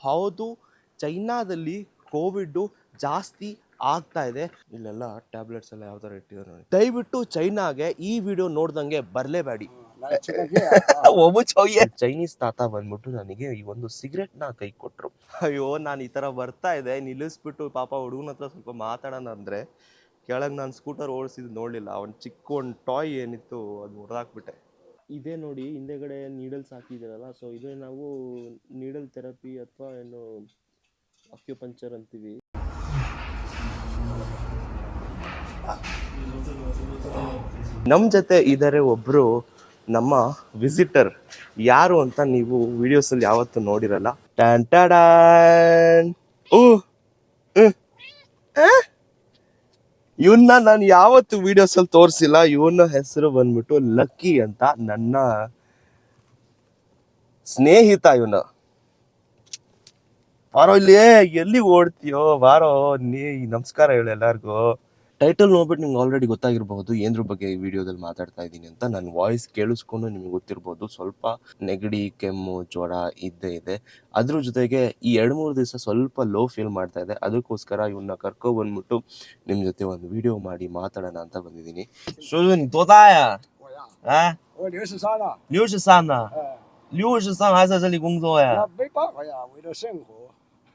ಹೌದು ಚೈನಾದಲ್ಲಿ ಕೋವಿಡ್ಡು ಜಾಸ್ತಿ ಆಗ್ತಾ ಇದೆ. ಇಲ್ಲೆಲ್ಲ ಟ್ಯಾಬ್ಲೆಟ್ಸ್ ಎಲ್ಲ ಯಾವ್ದಾರು ಇಟ್ಟಿದ್ರು ದಯವಿಟ್ಟು ಚೈನಾಗೆ ಈ ವಿಡಿಯೋ ನೋಡ್ದಂಗೆ ಬರಲೇಬೇಡಿ. ಚೈನೀಸ್ ತಾತ ಬಂದ್ಬಿಟ್ಟು ನನಗೆ ಈ ಒಂದು ಸಿಗರೆಟ್ನ ಕೈ ಕೊಟ್ರು. ಅಯ್ಯೋ ನಾನು ಈ ತರ ಬರ್ತಾ ಇದೆ ನಿಲ್ಲಿಸ್ಬಿಟ್ಟು ಪಾಪ ಹುಡುಗನ ಹತ್ರ ಸ್ವಲ್ಪ ಮಾತಾಡೋಣ ಅಂದ್ರೆ ಕೆಳಗೆ ನಾನು ಸ್ಕೂಟರ್ ಓಡಿಸಿದ್ ನೋಡಲಿಲ್ಲ. ಅವ್ನು ಚಿಕ್ಕ ಒಂದು ಟಾಯ್ ಏನಿತ್ತು ಅದು ಹೊಡೆದಾಕ್ಬಿಟ್ಟೆ ಇದೇ ನೋಡಿ, ಹಿಂದೆಗಡೆ ನೀಡಲ್ಸ್ ಹಾಕಿದ್ದೀರಲ್ಲ ಸೊ ಇದೇ ನಾವು ನೀಡಲ್ ಥೆರಪಿ ಅಥವಾ ಏನು ಅಕ್ಯುಪಂಚರ್ ಅಂತೀವಿ. ನಮ್ಮ ಜೊತೆ ಇದ್ದಾರೆ ಒಬ್ಬರು ನಮ್ಮ ವಿಸಿಟರ್ ಯಾರು ಅಂತ ನೀವು ವಿಡಿಯೋಸ್ ಅಲ್ಲಿ ಯಾವತ್ತೂ ನೋಡಿರಲ್ಲ. ಟ್ಯಾನ್ ಟ್ಯಾಡಾನ್. ಓ ಇವನ್ನ ನಾನು ಯಾವತ್ತು ವಿಡಿಯೋಸ್ ಅಲ್ಲಿ ತೋರಿಸಿಲ್ಲ. ಇವನ ಹೆಸರು ಬಂದ್ಬಿಟ್ಟು ಲಕ್ಕಿ ಅಂತ ನನ್ನ ಸ್ನೇಹಿತ ಇವನ. ಬಾರೋ ಇಲ್ಲಿ ಎಲ್ಲಿ ಓಡ್ತೀಯೋ ಬಾರೋ ನೀ ನಮಸ್ಕಾರ ಹೇಳು ಎಲ್ಲಾರ್ಗು. ಟೈಟಲ್ ನೋಡ್ಬಿಟ್ಟು ನಿಮ್ಗೆ ಆಲ್ರೆಡಿ ಗೊತ್ತಾಗಿರ್ಬಹುದು ಏನ್ರ ಬಗ್ಗೆ ಈ ವಿಡಿಯೋದಲ್ಲಿ ಮಾತಾಡ್ತಾ ಇದ್ದೀನಿ ಅಂತ ನನ್ನ ವಾಯ್ಸ್ ಕೇಳಿಸ್ಕೊಂಡು ನಿಮ್ಗೆ ಗೊತ್ತಿರ್ಬೋದು ಸ್ವಲ್ಪ ನೆಗಡಿ ಕೆಮ್ಮು ಜ್ವರ ಇದ್ದೇ ಇದೆ. ಅದ್ರ ಜೊತೆಗೆ ಈ ಎರಡು ಮೂರು ದಿವಸ ಸ್ವಲ್ಪ ಲೋ ಫೀಲ್ ಮಾಡ್ತಾ ಇದೆ. ಅದಕ್ಕೋಸ್ಕರ ಇವನ್ನ ಕರ್ಕೊ ಬಂದ್ಬಿಟ್ಟು ನಿಮ್ ಜೊತೆ ಒಂದು ವಿಡಿಯೋ ಮಾಡಿ ಮಾತಾಡೋಣ ಅಂತ ಬಂದಿದ್ದೀನಿ.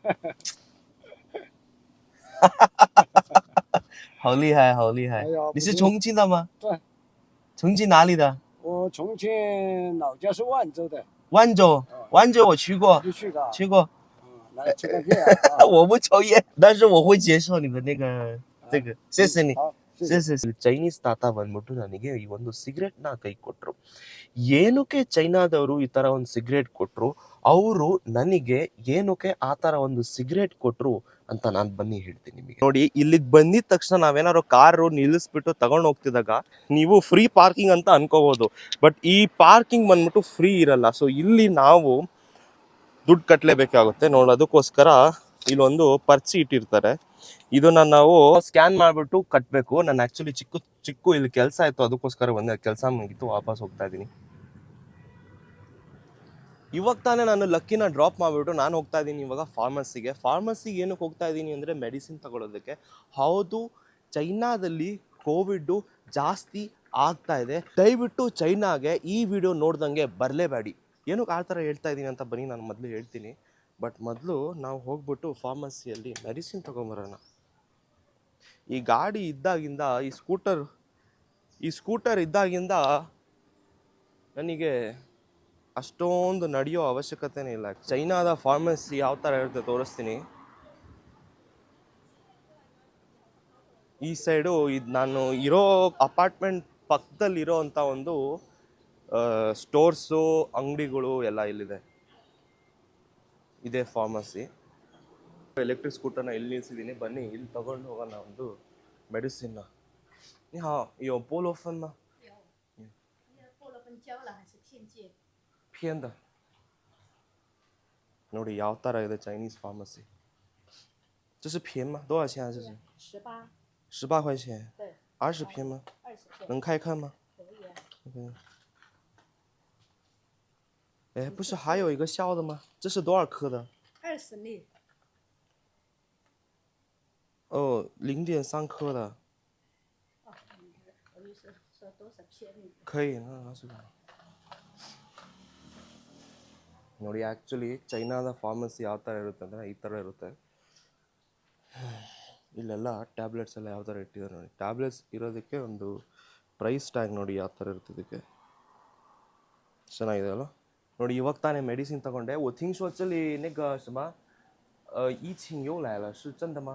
好厉害好厉害哎呀，你是不重庆的吗对，重庆哪里的我重庆老家是万州的，万州万州我去过你去过啊？去过嗯，来这个月啊，我不抽烟，但是我会接受你的那个这个，谢谢你，好，谢谢谢。谢。ಚೈನೀಸ್ ತಾತ ಬಂದ್ಬಿಟ್ಟು ನನಗೆ ಈ ಒಂದು ಸಿಗರೆಟ್ ನ ಕೈ ಕೊಟ್ರು ಏನಕ್ಕೆ ಚೈನಾದವರು ಈ ತರ ಒಂದು ಸಿಗರೆಟ್ ಕೊಟ್ರು ಅವರು ನನಗೆ ಏನಕ್ಕೆ ಆ ತರ ಒಂದು ಸಿಗರೆಟ್ ಕೊಟ್ರು ಅಂತ ನಾನು ಬನ್ನಿ ಹೇಳ್ತೀನಿ ನಿಮಗೆ. ನೋಡಿ, ಇಲ್ಲಿಗೆ ಬಂದಿದ ತಕ್ಷಣ ನಾವೇನಾದ್ರು ಕಾರು ನಿಲ್ಲಿಸ್ಬಿಟ್ಟು ತಗೊಂಡು ಹೋಗ್ತಿದ್ದಾಗ ನೀವು ಫ್ರೀ ಪಾರ್ಕಿಂಗ್ ಅಂತ ಅನ್ಕೋಬಹುದು ಬಟ್ ಈ ಪಾರ್ಕಿಂಗ್ ಬಂದ್ಬಿಟ್ಟು ಫ್ರೀ ಇರಲ್ಲ. ಸೊ ಇಲ್ಲಿ ನಾವು ದುಡ್ಡು ಕಟ್ಟಲೇಬೇಕಾಗುತ್ತೆ ನೋಡಿ, ಅದಕ್ಕೋಸ್ಕರ ಇಲ್ಲೊಂದು ಪರ್ಚಿ ಇಟ್ಟಿರ್ತಾರೆ. ಇದನ್ನ ನಾವು ಸ್ಕ್ಯಾನ್ ಮಾಡ್ಬಿಟ್ಟು ಕಟ್ಟಬೇಕು ನಾನು ಆ್ಯಕ್ಚುಲಿ ಚಿಕ್ಕ ಚಿಕ್ಕ ಇಲ್ಲಿ ಕೆಲಸ ಆಯಿತು ಅದಕ್ಕೋಸ್ಕರ ಒಂದೇ ಕೆಲಸ ಮುಗಿತು. ವಾಪಸ್ ಹೋಗ್ತಾ ಇದ್ದೀನಿ ಇವಾಗ ತಾನೇ ನಾನು ಲಕ್ಕಿನ ಡ್ರಾಪ್ ಮಾಡಿಬಿಟ್ಟು ನಾನು ಹೋಗ್ತಾ ಇದ್ದೀನಿ ಇವಾಗ ಫಾರ್ಮಸಿಗೆ. ಫಾರ್ಮಸಿಗೆ ಏನಕ್ಕೆ ಹೋಗ್ತಾ ಇದ್ದೀನಿ ಅಂದರೆ ಮೆಡಿಸಿನ್ ತಗೊಳ್ಳೋದಕ್ಕೆ. ಹೌದು, ಚೈನಾದಲ್ಲಿ ಕೋವಿಡ್ಡು ಜಾಸ್ತಿ ಆಗ್ತಾ ಇದೆ. ದಯವಿಟ್ಟು ಚೈನಾಗೆ ಈ ವಿಡಿಯೋ ನೋಡ್ದಂಗೆ ಬರಲೇಬೇಡಿ. ಏನಕ್ಕೆ ಆ ಥರ ಹೇಳ್ತಾ ಇದ್ದೀನಿ ಅಂತ ಬನ್ನಿ, ನಾನು ಮೊದಲು ಹೇಳ್ತೀನಿ. ಬಟ್ ಮೊದಲು ನಾವು ಹೋಗ್ಬಿಟ್ಟು ಫಾರ್ಮಸಿಯಲ್ಲಿ ಮೆಡಿಸಿನ್ ತೊಗೊಂಬರೋಣ. ಈ ಗಾಡಿ ಇದ್ದಾಗಿಂದ, ಈ ಸ್ಕೂಟರ್ ಈ ಸ್ಕೂಟರ್ ಇದ್ದಾಗಿಂದ ನನಗೆ ಅಷ್ಟೊಂದು ನಡೆಯೋ ಅವಶ್ಯಕತೆನೇ ಇಲ್ಲ. ಚೈನಾದ ಫಾರ್ಮಸಿ ಯಾವ ಥರ ಇರುತ್ತೆ ತೋರಿಸ್ತೀನಿ. ಈ ಸೈಡು ಇದು ನಾನು ಇರೋ ಅಪಾರ್ಟ್ಮೆಂಟ್ ಪಕ್ಕದಲ್ಲಿ ಅಂಥ ಒಂದು ಸ್ಟೋರ್ಸು, ಅಂಗಡಿಗಳು ಎಲ್ಲ ಇಲ್ಲಿದೆ. ಇದೇ ಫಾರ್ಮಸಿ. ಎಲೆಕ್ಟ್ರಿಕ್ ಸ್ಕೂಟರ್ನ ಇಲ್ಲಿ ನಿಲ್ಸಿದ್ದೀನಿ. ಬನ್ನಿ, ಇಲ್ಲಿ ತಗೊಂಡು ಹೋಗೋಣ ಒಂದು ಮೆಡಿಸಿನ್ನ. ಹಾಂ ಅಯ್ಯೋ ಪೋಲೋಫನ್ನ. 那过了分交了还是现借？ 偏的ನೋಡಿ ಯಾವ ಥರ ಇದೆ ಚೈನೀಸ್ ಫಾರ್ಮಸಿ 这是偏吗？多少钱啊？这是十八，十八块钱，对，二十片吗？二十片能开看吗？可以啊。 OK。哎，不是还有一个小的吗？这是多少克的？二十粒，哦，零点三克的，哦，我就说说多少片那个。可以，那那是吧。 ನೋಡಿ ಆ್ಯಕ್ಚುಲಿ ಚೈನಾದ ಫಾರ್ಮಸಿ ಯಾವ ಥರ ಇರುತ್ತೆ ಅಂದರೆ ಈ ಥರ ಇರುತ್ತೆ. ಇಲ್ಲೆಲ್ಲ ಟ್ಯಾಬ್ಲೆಟ್ಸ್ ಎಲ್ಲ ಯಾವ ಥರ ಇಟ್ಟಿದ್ದಾರೆ ನೋಡಿ. ಟ್ಯಾಬ್ಲೆಟ್ಸ್ ಇರೋದಕ್ಕೆ ಒಂದು ಪ್ರೈಸ್ ಟ್ಯಾಗ್ ನೋಡಿ ಯಾವ ಥರ ಇರುತ್ತೆ ಇದಕ್ಕೆ. ಚೆನ್ನಾಗಿದೆ ಅಲ್ಲ ನೋಡಿ, ಇವಾಗ ತಾನೇ ಮೆಡಿಸಿನ್ ತಗೊಂಡೆ. ಓ ಥಿಂಗ್ ಶೋಚಲ್ಲಿ ನೆಗ್ ಶಮ ಈ ಚಿಂಗ್ ಯೋ ಲಾಯಲ್ಲ ಶು ಚಂದಮ್ಮ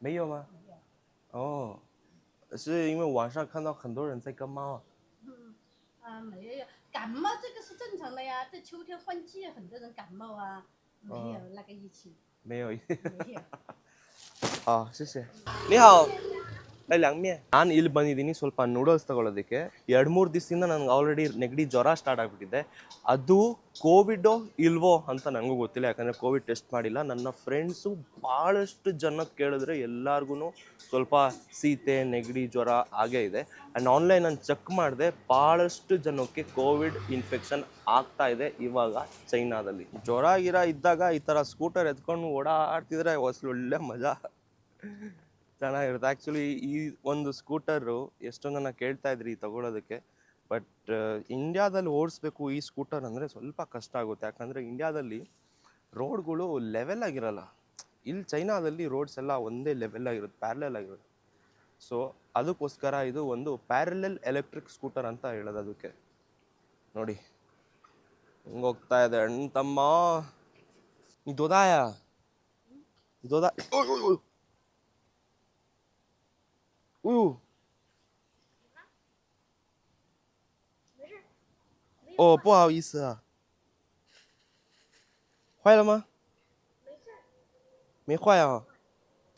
ಮೇಯೋಮ್ಮ ಓ ಸಿ ಇವ ವಾಶಾಕ್ ಖಂದ ಖಂದೋಳು ಅನ್ಸೈಕಮ್ಮ 感冒这个是正常的呀这秋天换季很多人感冒啊没有那个疫情。没有。没有。好谢谢。你好。ಅಲ್ಲಿ ಹಂಗೆ. ನಾನು ಇಲ್ಲಿ ಬಂದಿದ್ದೀನಿ ಸ್ವಲ್ಪ ನೂಡಲ್ಸ್ ತಗೊಳ್ಳೋದಕ್ಕೆ ಎರಡು ಮೂರು ದಿವಸದಿಂದ ನನಗೆ ಆಲ್ರೆಡಿ ನೆಗಡಿ ಜ್ವರ ಸ್ಟಾರ್ಟ್ ಆಗಿಬಿಟ್ಟಿದೆ. ಅದು ಕೋವಿಡೋ ಇಲ್ವೋ ಅಂತ ನನಗೂ ಗೊತ್ತಿಲ್ಲ, ಯಾಕಂದರೆ ಕೋವಿಡ್ ಟೆಸ್ಟ್ ಮಾಡಿಲ್ಲ. ನನ್ನ ಫ್ರೆಂಡ್ಸು ಭಾಳಷ್ಟು ಜನಕ್ಕೆ ಕೇಳಿದ್ರೆ ಎಲ್ಲರಿಗೂ ಸ್ವಲ್ಪ ಸೀತೆ, ನೆಗಡಿ ಜ್ವರ ಹಾಗೇ ಇದೆ. ಆ್ಯಂಡ್ ಆನ್ಲೈನ್ ನಾನು ಚೆಕ್ ಮಾಡಿದೆ, ಭಾಳಷ್ಟು ಜನಕ್ಕೆ ಕೋವಿಡ್ ಇನ್ಫೆಕ್ಷನ್ ಆಗ್ತಾ ಇದೆ ಇವಾಗ ಚೈನಾದಲ್ಲಿ. ಜ್ವರ ಗಿರ ಇದ್ದಾಗ ಈ ಥರ ಸ್ಕೂಟರ್ ಎತ್ಕೊಂಡು ಓಡಾಡ್ತಿದ್ರೆ ಒಳ್ಳೆ ಮಜಾ. ಚೆನ್ನಾಗಿರುತ್ತೆ. ಆ್ಯಕ್ಚುಲಿ ಈ ಒಂದು ಸ್ಕೂಟರು ಎಷ್ಟೊಂದು ನಾನು ಕೇಳ್ತಾ ಇದ್ರಿ ತಗೊಳ್ಳೋದಕ್ಕೆ ಬಟ್ ಇಂಡ್ಯಾದಲ್ಲಿ ಓಡಿಸ್ಬೇಕು ಈ ಸ್ಕೂಟರ್ ಅಂದರೆ ಸ್ವಲ್ಪ ಕಷ್ಟ ಆಗುತ್ತೆ. ಯಾಕಂದರೆ ಇಂಡ್ಯಾದಲ್ಲಿ ರೋಡ್ಗಳು ಲೆವೆಲ್ ಆಗಿರಲ್ಲ. ಇಲ್ಲಿ ಚೈನಾದಲ್ಲಿ ರೋಡ್ಸ್ ಎಲ್ಲ ಒಂದೇ ಲೆವೆಲ್ ಆಗಿರುತ್ತೆ ಪ್ಯಾರಲಲ್ ಆಗಿರುತ್ತೆ. ಸೊ ಅದಕ್ಕೋಸ್ಕರ ಇದು ಒಂದು ಪ್ಯಾರಲಲ್ ಎಲೆಕ್ಟ್ರಿಕ್ ಸ್ಕೂಟರ್ ಅಂತ ಹೇಳೋದು ಅದಕ್ಕೆ. ನೋಡಿ, ಹಿಂಗೆ ಹೋಗ್ತಾ ಇದೆ. ಅಣ್ಣ ತಮ್ಮ ಇದೋದಾಯ ಇದೋದಾ ಉಯ್哦，不好意思啊，坏了吗？没坏啊。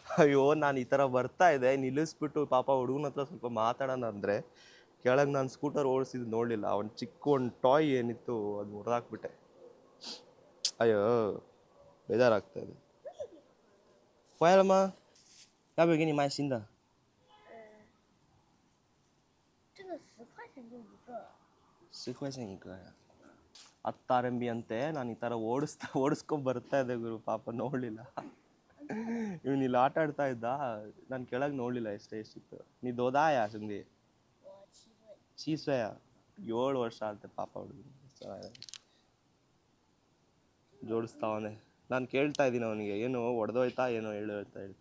ಅಯ್ಯೋ ನಾನು ಈ ಥರ ಬರ್ತಾ ಇದೆ ನಿಲ್ಲಿಸ್ಬಿಟ್ಟು ಪಾಪ ಹುಡುಗನ ಹತ್ರ ಸ್ವಲ್ಪ ಮಾತಾಡೋಣ ಅಂದರೆ ಕೆಳಗೆ ನಾನು ಸ್ಕೂಟರ್ ಓಡಿಸಿದ್ದು ನೋಡಲಿಲ್ಲ ಅವ್ನು ಚಿಕ್ಕ ಒಂದು ಟಾಯ್ ಏನಿತ್ತು ಅದು ಮುರಿದಾಕ್ಬಿಟ್ಟೆ ಅಯ್ಯೋ ಬೇಜಾರಾಗ್ತಾ ಇದೆ ಹೋಯಲ್ಲಮ್ಮ ಯಾವ ಬೇಗ ನಿಮ್ಮ ಮಾಸಿಂದ 钱就一个， ಸಿಕ್ ಈಗ ಹತ್ತು ಆರ್ ಎಮ್ ಬಿ ಅಂತೆ ನಾನು ಈ ಥರ ಓಡಿಸ್ತಾ ಓಡಿಸ್ಕೊಂಡ್ ಬರ್ತಾ ಇದ್ದೆ ಗುರು ಪಾಪ ನೋಡಲಿಲ್ಲ ಇವನು ಇಲ್ಲಿ ಆಟ ಆಡ್ತಾ ಇದ್ದ ನಾನು ಕೆಳಗೆ ನೋಡಲಿಲ್ಲ ಎಷ್ಟೇ ಎಷ್ಟಿತ್ತು ನೀ ದೋದಾಯ ಸುಂದಿ 我七岁。ಚೀಸ್ವಯ ಏಳು ವರ್ಷ ಆಗುತ್ತೆ ಪಾಪ ಹುಡುಗ ಜೋಡಿಸ್ತಾವನೆ ನಾನು ಕೇಳ್ತಾ ಇದ್ದೀನಿ ಅವನಿಗೆ ಏನು ಒಡೆದೋಯ್ತಾ ಏನೋ ಹೇಳು ಅಂತ ಹೇಳಿ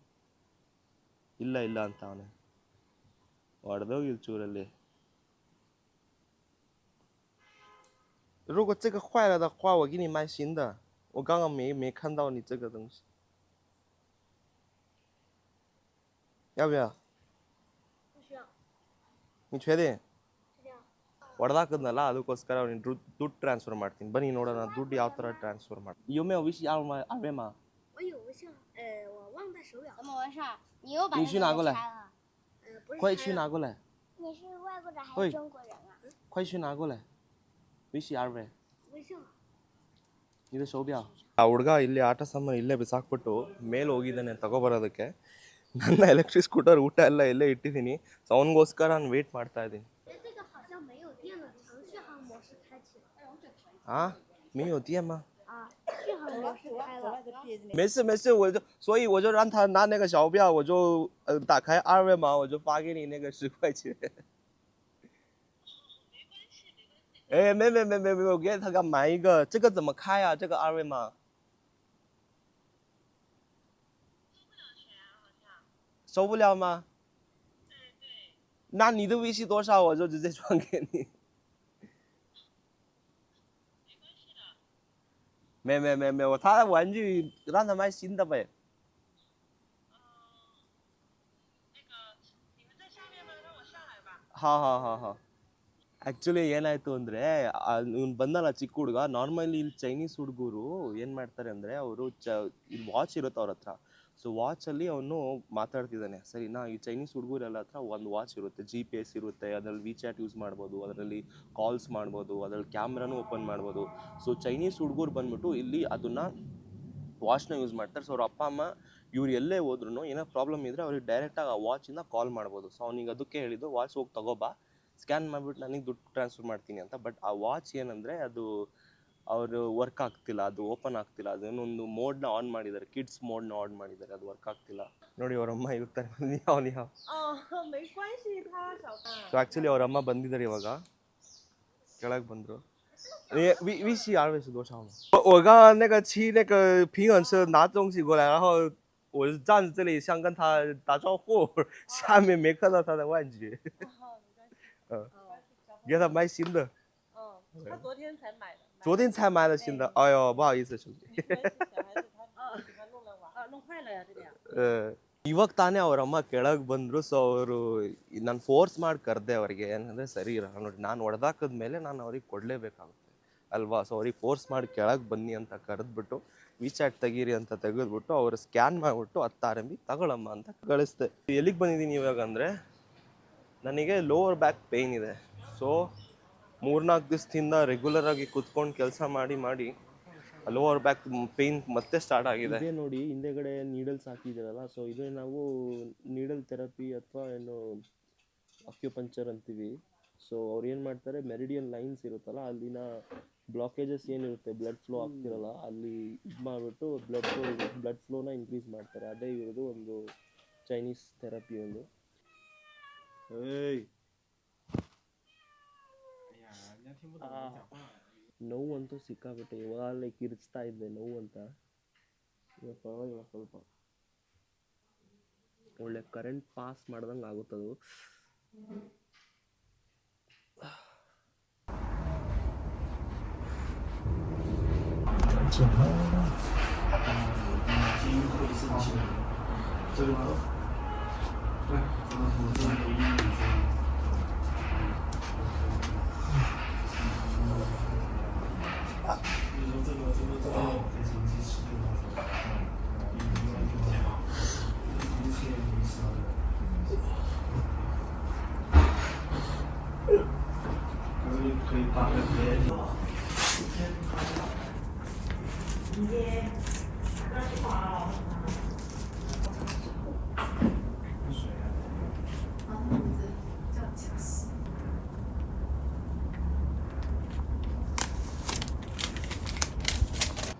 ಇಲ್ಲ ಇಲ್ಲ ಅಂತ ಅವನೇ ಒಡೆದೋಗಿಲ್ ಚೂರಲ್ಲಿ 如果这个坏了的话，我给你买新的。我刚刚没没看到你这个东西，要不要？ 不需要， 你确定？ 这样。 ಹೊಡೆದಾಕದ್ನಲ್ಲ ಅದಕ್ಕೋಸ್ಕರ ಅವ್ನಿಗೆ ದುಡ್ಡು ದುಡ್ಡು ಟ್ರಾನ್ಸ್ಫರ್ ಮಾಡ್ತೀನಿ ಬನ್ನಿ ನೋಡೋಣ ದುಡ್ಡು ಯಾವ ಥರ ಟ್ರಾನ್ಸ್ಫರ್ ಮಾಡ್ತೀನಿ有没有微信二维码二维码？我有微信，呃，我忘带手表。怎么回事儿？你又把你那个去拿过来给拆了？呃，不是。快去拿。过来，你是外国人还喂是中国人啊？快去拿过来， 微信二维。微信。 你的手表ಆ ಹುಡುಗ ಇಲ್ಲಿ ಆಟ ಸಾಮಾನು ಇಲ್ಲೇ ಬಿಸಾಕ್ಬಿಟ್ಟು ಮೇಲೆ ಹೋಗಿದ್ದಾನೆ ತಗೊಬರೋದಕ್ಕೆ ನನ್ನ ಎಲೆಕ್ಟ್ರಿಕ್ ಸ್ಕೂಟರ್ ಊಟ ಎಲ್ಲ ಇಲ್ಲೇ ಇಟ್ಟಿದ್ದೀನಿ ಸೊ ಅವನಿಗೋಸ್ಕರ ನಾನು ವೇಟ್ ಮಾಡ್ತಾ ಇದ್ದೀನಿ 哎，这个好像没有电了，程续航模式开启了。 ಆ ಮೇ有吗？啊，续航模式开了。没事没事，我就所以我就让他拿那个小票，我就呃打开二维码，我就发给你那个十块钱。 哎，没没没没没，我给他个买一个，这个怎么开啊？这个二维码？收不了吗？对对。那你的微信多少？我就直接转给你。没关系的。没没没没，我他的玩具让他买新的呗。好好好好。ಆ್ಯಕ್ಚುಲಿ ಏನಾಯಿತು ಅಂದರೆ ಇವ್ನು ಬಂದಲ್ಲ ಚಿಕ್ಕ ಹುಡುಗ. ನಾರ್ಮಲಿ ಇಲ್ಲಿ ಚೈನೀಸ್ ಹುಡುಗರು ಏನು ಮಾಡ್ತಾರೆ ಅಂದರೆ, ಅವರು ಚ ಇಲ್ಲಿ ವಾಚ್ ಇರುತ್ತೆ ಅವ್ರ ಹತ್ರ. ಸೊ ವಾಚಲ್ಲಿ ಅವನು ಮಾತಾಡ್ತಿದ್ದಾನೆ. ಸರಿನಾ ಈ ಚೈನೀಸ್ ಹುಡುಗರೆಲ್ಲ ಹತ್ರ ಒಂದು ವಾಚ್ ಇರುತ್ತೆ. ಜಿ ಪಿ ಎಸ್ ಇರುತ್ತೆ, ಅದರಲ್ಲಿ ವಿ ಚಾಟ್ ಯೂಸ್ ಮಾಡ್ಬೋದು, ಅದರಲ್ಲಿ ಕಾಲ್ಸ್ ಮಾಡ್ಬೋದು, ಅದರಲ್ಲಿ ಕ್ಯಾಮ್ರಾನು ಓಪನ್ ಮಾಡ್ಬೋದು. ಸೊ ಚೈನೀಸ್ ಹುಡುಗರು ಬಂದ್ಬಿಟ್ಟು ಇಲ್ಲಿ ಅದನ್ನು ವಾಚ್ನ ಯೂಸ್ ಮಾಡ್ತಾರೆ. ಸೊ ಅವ್ರ ಅಪ್ಪ, ಅಮ್ಮ ಇವ್ರು ಎಲ್ಲೇ ಹೋದ್ರು ಏನೋ ಪ್ರಾಬ್ಲಮ್ ಇದ್ದರೆ ಅವ್ರಿಗೆ ಡೈರೆಕ್ಟಾಗಿ ಆ ವಾಚಿಂದ ಕಾಲ್ ಮಾಡ್ಬೋದು. ಸೊ ಅವ್ನಿಗೆ ಅದಕ್ಕೆ ಹೇಳಿದ್ದು ವಾಚ್ ಹೋಗಿ ತಗೋಬಾ ಸ್ಕ್ಯಾನ್ ಮಾಡಿಬಿಟ್ಟು ನನಗೆ ದುಡ್ಡು ಟ್ರಾನ್ಸ್ಫರ್ ಮಾಡ್ತೀನಿ ಅಂತ ಬಟ್ ಆ ವಾಚ್ ಏನಂದರೆ ಅದು ಅವರು ವರ್ಕ್ ಆಗ್ತಿಲ್ಲ ಅದು ಓಪನ್ ಆಗ್ತಿಲ್ಲ ಅದೇನೊಂದು ಮೋಡ್ನ ಆನ್ ಮಾಡಿದ್ದಾರೆ ಕಿಡ್ಸ್ ಮೋಡ್ನ ಆನ್ ಮಾಡಿದ್ದಾರೆ ಅದು ವರ್ಕ್ ಆಗ್ತಿಲ್ಲ ನೋಡಿ ಅವರಮ್ಮ ಇರ್ತಾರೆ ನೀವು ನೀವು 哦，没关系，他小。 ಸೊ ಆ್ಯಕ್ಚುಲಿ ಅವ್ರ ಅಮ್ಮ ಬಂದಿದ್ದಾರೆ ಇವಾಗ ಕೆಳಗೆ ಬಂದರು微微信二维是多少吗？我我刚刚那个骑那个平衡车拿东西过来，然后我就站在这里想跟他打招呼，下面没看到他的玩具，嗯， 给他买新的，嗯，他昨天才买的。昨天才买的新的，哎呦，不好意思，兄弟。没关系，小孩子他喜欢弄来玩。啊，弄坏了呀，这个。 ಇವಾಗ ತಾನೇ ಅವರಮ್ಮ ಕೆಳಗೆ ಬಂದರು ಸೊ ಅವರು ನಾನು ಫೋರ್ಸ್ ಮಾಡಿ ಕರೆದೆ ಅವರಿಗೆ ಏನಂದರೆ ಸರಿ ಇರಲ್ಲ ನೋಡಿ ನಾನು ಹೊಡೆದಾಕದ ಮೇಲೆ ನಾನು ಅವ್ರಿಗೆ ಕೊಡಲೇಬೇಕಾಗುತ್ತೆ ಅಲ್ವಾ ಸೊ ಅವ್ರಿಗೆ ಫೋರ್ಸ್ ಮಾಡಿ ಕೆಳಗೆ ಬನ್ನಿ ಅಂತ ಕರೆದ್ಬಿಟ್ಟು ವಿಚಾಟ್ ತೆಗೀರಿ ಅಂತ ತೆಗೆದ್ಬಿಟ್ಟು ಅವ್ರು ಸ್ಕ್ಯಾನ್ ಮಾಡಿಬಿಟ್ಟು ಹತ್ತು ಆರ್ ಎಮ್ ಬಿ ತಗೊಳಮ್ಮ ಅಂತ ಕಳಿಸ್ದೆ ಎಲ್ಲಿಗೆ ಬಂದಿದ್ದೀನಿ ಇವಾಗ ಅಂದರೆ ನನಗೆ ಲೋವರ್ ಬ್ಯಾಕ್ ಪೇಯ್ನ್ ಇದೆ ಸೊ ಮೂರ್ನಾಲ್ಕು ದಿವಸದಿಂದ ರೆಗ್ಯುಲರ್ ಆಗಿ ಕುತ್ಕೊಂಡು ಕೆಲಸ ಮಾಡಿ ಮಾಡಿ ಲೋವರ್ ಬ್ಯಾಕ್ ಪೇನ್ ಮತ್ತೆ ಸ್ಟಾರ್ಟ್ ಆಗಿದೆ. ಇದೇ ನೋಡಿ ಹಿಂದೆಗಡೆ ನೀಡಲ್ಸ್ ಹಾಕಿದ್ದೀರಲ್ಲ ಸೊ ಇದೇ ನಾವು ನೀಡಲ್ ಥೆರಪಿ ಅಥವಾ ಏನು ಅಕ್ಯುಪಂಚರ್ ಅಂತೀವಿ. ಸೊ ಅವ್ರು ಏನು ಮಾಡ್ತಾರೆ ಮೆರಿಡಿಯನ್ ಲೈನ್ಸ್ ಇರುತ್ತಲ್ಲ ಅಲ್ಲಿನ ಬ್ಲಾಕೇಜಸ್ ಏನಿರುತ್ತೆ ಬ್ಲಡ್ ಫ್ಲೋ ಆಗ್ತಿರಲ್ಲ ಅಲ್ಲಿ ಇದು ಮಾಡಿಬಿಟ್ಟು ಬ್ಲಡ್ ಫ್ಲೋ ಬ್ಲಡ್ ಫ್ಲೋನ ಇನ್ಕ್ರೀಸ್ ಮಾಡ್ತಾರೆ. ಅದೇ ಇರೋದು ಒಂದು ಚೈನೀಸ್ ಥೆರಪಿ ಒಂದು. ಏಯ್! ನೋವು ಅಂತೂ ಸಿಕ್ಕಾಬಿಟ್ಟೆ ಇವಾಗಲೇ ಕಿರಿಚ್ತಾ ಇದ್ದೆ ನೋವು ಅಂತ. ಇವಾಗ ಪರವಾಗಿಲ್ಲ ಸ್ವಲ್ಪ. ಒಳ್ಳೆ ಕರೆಂಟ್ ಪಾಸ್ ಮಾಡ್ದಂಗೆ ಆಗುತ್ತದು.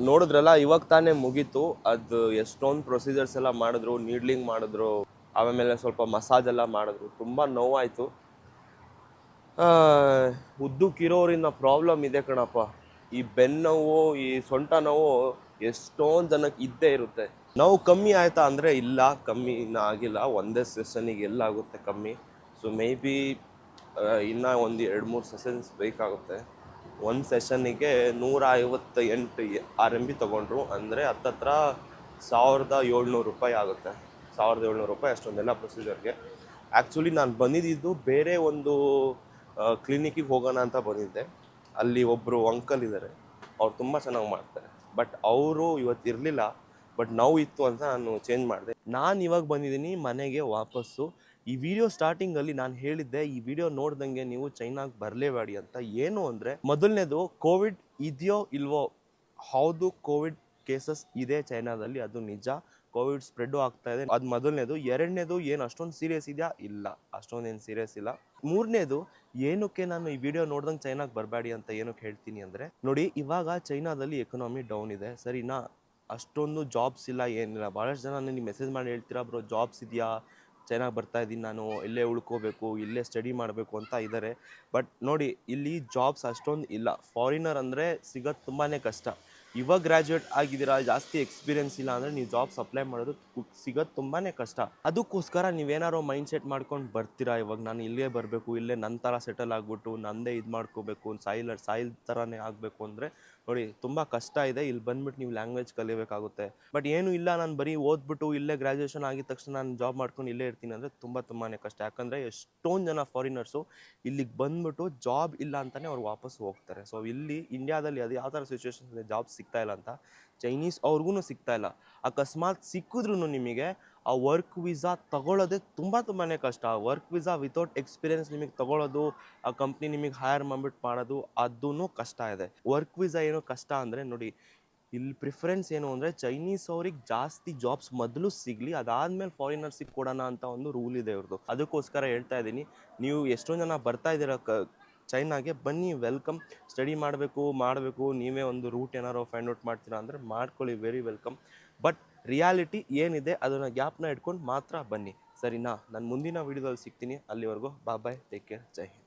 ನೋಡಿದ್ರಲ್ಲ, ಇವಾಗ ತಾನೇ ಮುಗೀತು. ಅದು ಎಷ್ಟೊಂದು ಪ್ರೊಸೀಜರ್ಸ್ ಎಲ್ಲ ಮಾಡಿದ್ರು ನೀಡ್ಲಿಂಗ್ ಮಾಡಿದ್ರು, ಆಮೇಲೆ ಸ್ವಲ್ಪ ಮಸಾಜ್ ಎಲ್ಲ ಮಾಡಿದ್ರು. ತುಂಬ ನೋವಾಯಿತು. ಉದ್ದಕ್ಕಿರೋರಿಂದ ಪ್ರಾಬ್ಲಮ್ ಇದೆ ಕಣಪ್ಪ. ಈ ಬೆನ್ನೋವು, ಈ ಸೊಂಟ ನೋವು ಎಷ್ಟೊಂದು ಜನಕ್ಕೆ ಇದ್ದೇ ಇರುತ್ತೆ. ನಾವು ಕಮ್ಮಿ ಆಯ್ತಾ ಅಂದರೆ ಇಲ್ಲ, ಕಮ್ಮಿ ಇನ್ನೂ ಆಗಿಲ್ಲ. ಒಂದೇ ಸೆಷನಿಗೆ ಎಲ್ಲ ಆಗುತ್ತೆ ಕಮ್ಮಿ. ಸೊ ಮೇ ಬಿ ಇನ್ನೂ ಒಂದು ಎರಡು ಮೂರು ಸೆಷನ್ಸ್ ಬೇಕಾಗುತ್ತೆ. ಒಂದು ಸೆಷನ್ನಿಗೆ ನೂರ ಐವತ್ತ ಎಂಟು ಆರ್ ಎಂ ಬಿ ತೊಗೊಂಡ್ರು. ಅಂದರೆ ಹತ್ತತ್ರ ಸಾವಿರದ ಏಳ್ನೂರು ರೂಪಾಯಿ ಆಗುತ್ತೆ. ಸಾವಿರದ ಏಳ್ನೂರು ರೂಪಾಯಿ ಅಷ್ಟೊಂದೆಲ್ಲ ಪ್ರೊಸೀಜರ್ಗೆ ಆ್ಯಕ್ಚುಲಿ ನಾನು ಬಂದಿದ್ದು ಬೇರೆ ಒಂದು ಕ್ಲಿನಿಕ್ಕಿಗೆ ಹೋಗೋಣ ಅಂತ ಬಂದಿದ್ದೆ. ಅಲ್ಲಿ ಒಬ್ಬರು ಅಂಕಲ್ ಇದ್ದಾರೆ ಅವ್ರು ತುಂಬ ಚೆನ್ನಾಗಿ ಮಾಡ್ತಾರೆ. ಬಟ್ ಅವರು ಇವತ್ತು ಇರಲಿಲ್ಲ. ಬಟ್ ನೋವು ಇತ್ತು ಅಂತ ನಾನು ಚೇಂಜ್ ಮಾಡಿದೆ. ನಾನು ಇವಾಗ ಬಂದಿದ್ದೀನಿ ಮನೆಗೆ ವಾಪಸ್ಸು. ಈ ವಿಡಿಯೋ ಸ್ಟಾರ್ಟಿಂಗಲ್ಲಿ ನಾನು ಹೇಳಿದ್ದೆ, ಈ ವಿಡಿಯೋ ನೋಡ್ದಂಗೆ ನೀವು ಚೈನಾಗೆ ಬರಲೇಬೇಡಿ ಅಂತ. ಏನು ಅಂದರೆ, ಮೊದಲನೇದು ಕೋವಿಡ್ ಇದೆಯೋ ಇಲ್ವೋ, ಹೌದು ಕೋವಿಡ್ ಕೇಸಸ್ ಇದೆ ಚೈನಾದಲ್ಲಿ, ಅದು ನಿಜ. ಕೋವಿಡ್ ಸ್ಪ್ರೆಡ್ ಆಗ್ತಾ ಇದೆ. ಅದು ಮೊದಲನೇದು. ಎರಡನೇದು ಏನು ಅಷ್ಟೊಂದು ಸೀರಿಯಸ್ ಇದೆಯಾ? ಇಲ್ಲ. ಅಷ್ಟೊಂದೇನು ಸೀರಿಯಸ್ ಇಲ್ಲ. ಮೂರನೇದು, ಏನಕ್ಕೆ ನಾನು ಈ ವಿಡಿಯೋ ನೋಡ್ದಂಗೆ ಚೈನಾಗೆ ಬರಬೇಡಿ ಅಂತ ಏನಕ್ಕೆ ಹೇಳ್ತೀನಿ ಅಂದರೆ, ನೋಡಿ ಇವಾಗ ಚೈನಾದಲ್ಲಿ ಎಕನಾಮಿ ಡೌನ್ ಇದೆ. ಸರಿನಾ ಅಷ್ಟೊಂದು ಜಾಬ್ಸ್ ಇಲ್ಲ, ಏನಿಲ್ಲ. ಭಾಳಷ್ಟು ಜನ ನನಗೆ ಮೆಸೇಜ್ ಮಾಡಿ ಹೇಳ್ತೀರಾ, ಬ್ರೋ ಜಾಬ್ಸ್ ಇದೆಯಾ? ಚೈನಾಗೆ ಬರ್ತಾ ಇದ್ದೀನಿ ನಾನು, ಇಲ್ಲೇ ಉಳ್ಕೋಬೇಕು, ಇಲ್ಲೇ ಸ್ಟಡಿ ಮಾಡಬೇಕು ಅಂತ ಇದ್ದಾರೆ ಬಟ್ ನೋಡಿ, ಇಲ್ಲಿ ಜಾಬ್ಸ್ ಅಷ್ಟೊಂದು ಇಲ್ಲ. ಫಾರಿನರ್ ಅಂದರೆ ಸಿಗೋದು ತುಂಬಾ ಕಷ್ಟ. ಇವಾಗ ಗ್ರ್ಯಾಜುಯೇಟ್ ಆಗಿದ್ದೀರಾ, ಜಾಸ್ತಿ ಎಕ್ಸ್ಪೀರಿಯನ್ಸ್ ಇಲ್ಲ ಅಂದರೆ ನೀವು ಜಾಬ್ಸ್ ಅಪ್ಲೈ ಮಾಡೋದು ಸಿಗೋದು ತುಂಬಾ ಕಷ್ಟ. ಅದಕ್ಕೋಸ್ಕರ ನೀವೇನಾರೋ ಮೈಂಡ್ ಸೆಟ್ ಮಾಡ್ಕೊಂಡು ಬರ್ತೀರಾ? ಇವಾಗ ನಾನು ಇಲ್ಲೇ ಬರಬೇಕು, ಇಲ್ಲೇ ನನ್ನ ಥರ ಸೆಟಲ್ ಆಗಿಬಿಟ್ಟು ನನ್ನದೇ ಇದು ಮಾಡ್ಕೋಬೇಕು, ಸಾಯಿಲ್ ಸಾಯಿಲ್ ಥರನೇ ಆಗಬೇಕು ಅಂದರೆ ನೋಡಿ, ತುಂಬ ಕಷ್ಟ ಇದೆ. ಇಲ್ಲಿ ಬಂದ್ಬಿಟ್ಟು ನೀವು ಲ್ಯಾಂಗ್ವೇಜ್ ಕಲಿಬೇಕಾಗುತ್ತೆ. ಬಟ್ ಏನು ಇಲ್ಲ, ನಾನು ಬರೀ ಓದ್ಬಿಟ್ಟು ಇಲ್ಲೇ ಗ್ರ್ಯಾಜುಯೇಷನ್ ಆಗಿದ ತಕ್ಷಣ ನಾನು ಜಾಬ್ ಮಾಡ್ಕೊಂಡು ಇಲ್ಲೇ ಇರ್ತೀನಿ ಅಂದರೆ ತುಂಬ ತುಂಬಾ ಕಷ್ಟ. ಯಾಕಂದರೆ ಎಷ್ಟೊಂದು ಜನ ಫಾರಿನರ್ಸು ಇಲ್ಲಿಗೆ ಬಂದ್ಬಿಟ್ಟು ಜಾಬ್ ಇಲ್ಲ ಅಂತಲೇ ಅವ್ರು ವಾಪಸ್ ಹೋಗ್ತಾರೆ. ಸೊ ಇಲ್ಲಿ ಇಂಡಿಯಾದಲ್ಲಿ ಅದು ಯಾವ ಥರ ಸಿಚುವೇಶನ್ ಇದೆ ಜಾಬ್ ಸಿಗ್ತಾ ಇಲ್ಲ ಅಂತ. ಚೈನೀಸ್ ಅವ್ರಿಗೂ ಸಿಗ್ತಾ ಇಲ್ಲ. ಅಕಸ್ಮಾತ್ ಸಿಕ್ಕಿದ್ರು ನಿಮಗೆ ಆ ವರ್ಕ್ ವೀಸಾ ತಗೊಳ್ಳೋದೇ ತುಂಬ ತುಂಬಾ ಕಷ್ಟ. ವರ್ಕ್ ವೀಸಾ ವಿತೌಟ್ ಎಕ್ಸ್ಪೀರಿಯನ್ಸ್ ನಿಮಗೆ ತಗೊಳ್ಳೋದು, ಆ ಕಂಪ್ನಿ ನಿಮಗೆ ಹೈರ್ ಮಾಡ್ಬಿಟ್ಟು ಮಾಡೋದು ಅದೂ ಕಷ್ಟ ಇದೆ. ವರ್ಕ್ ವೀಸಾ ಏನು ಕಷ್ಟ ಅಂದರೆ ನೋಡಿ, ಇಲ್ಲಿ ಪ್ರಿಫರೆನ್ಸ್ ಏನು ಅಂದರೆ ಚೈನೀಸ್ ಅವ್ರಿಗೆ ಜಾಸ್ತಿ ಜಾಬ್ಸ್ ಮೊದಲು ಸಿಗಲಿ, ಅದಾದಮೇಲೆ ಫಾರಿನರ್ಸಿಗೆ ಕೊಡೋಣ ಅಂತ ಒಂದು ರೂಲ್ ಇದೆ ಇವ್ರದ್ದು ಅದಕ್ಕೋಸ್ಕರ ಹೇಳ್ತಾ ಇದ್ದೀನಿ, ನೀವು ಎಷ್ಟೊಂದು ಜನ ಬರ್ತಾ ಇದ್ದೀರ ಕ ಚೈನಾಗೆ ಬನ್ನಿ ವೆಲ್ಕಮ್ ಸ್ಟಡಿ ಮಾಡಬೇಕು ಮಾಡಬೇಕು, ನೀವೇ ಒಂದು ರೂಟ್ ಏನಾರು ಫೈಂಡ್ ಔಟ್ ಮಾಡ್ತೀರಾ ಅಂದರೆ ಮಾಡ್ಕೊಳ್ಳಿ ವೆರಿ ವೆಲ್ಕಮ್ ಬಟ್ ರಿಯಾಲಿಟಿ ಏನಿದೆ ಅದನ್ನು ಗ್ಯಾಪ್ನ ಇಟ್ಕೊಂಡು ಮಾತ್ರ ಬನ್ನಿ. ಸರಿನಾ? ನಾನು ಮುಂದಿನ ವೀಡಿಯೋದಲ್ಲಿ ಸಿಗ್ತೀನಿ. ಅಲ್ಲಿವರೆಗೂ ಬಾಯ್ ಟೇಕ್ ಕೇರ್ ಜೈ